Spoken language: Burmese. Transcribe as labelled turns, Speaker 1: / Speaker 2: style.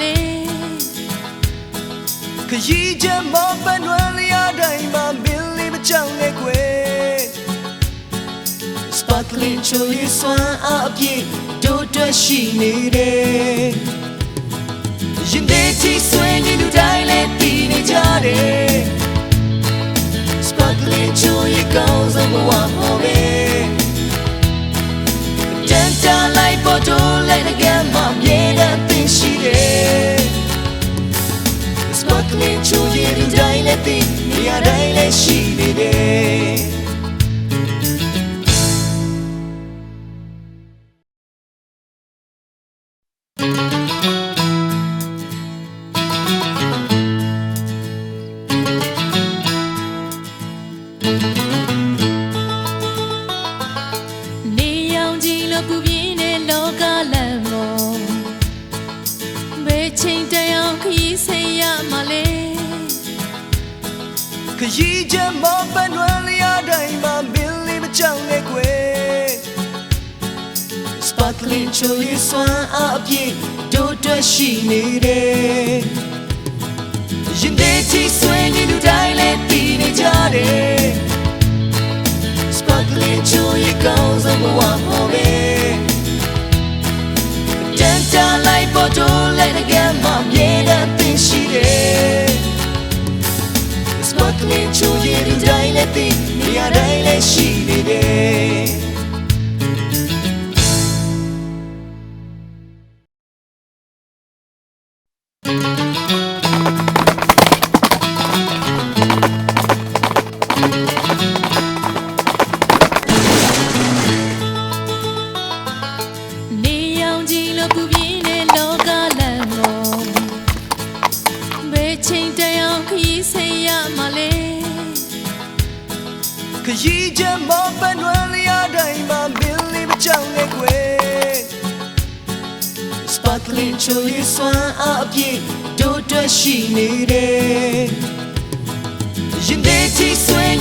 Speaker 1: လေး
Speaker 2: ခရီးချက်မပန်ွယ်လျာတိုင်းမှာမင်းလေးမကြောက်နဲ့ကွယ် Sparkling ချိုလေးစွမ်းအပြည့်တို့တွေ့ရှိနေတယ်ရင်ထဲထိဆွေးနေလူတိုင်းလည်းတည်နေကြတယ် ချိုရည်လူတိုင်းလည်းတည်နေရတိုင်းလည်းရှိနေတယ်
Speaker 1: ခရီး
Speaker 2: ချက်မောပန်ွယ်လျာတိုင်းမှာမင်းလေးမကြောက်နဲ့ကွယ် Sparkling ချိုရည်စွမ်းအားအပြည့်တို့တွေ့ရှိနေတယ်ရင်ထဲထိဆွေးနေလူတိုင်းလည်းတည်နေကြတယ် Sparkling ချိုရည်ကောင်းဆုံးဘဝ လူတိုင်းလည်းတည်နေရတိုင်းလည်းရှိနေတယ်
Speaker 1: နေရောင်ကြီးလို့ပူပြ ခရီး
Speaker 2: ချက်မောပန်ွယ်လျာတိုင်းမှာမင်းလေးမကြောက်နဲ့ကွယ် Sparkling ချိုရည်စွမ်းအားအပြည့်တို့တွေ့ရှိနေတယ်ရင်ထဲထိဆွေး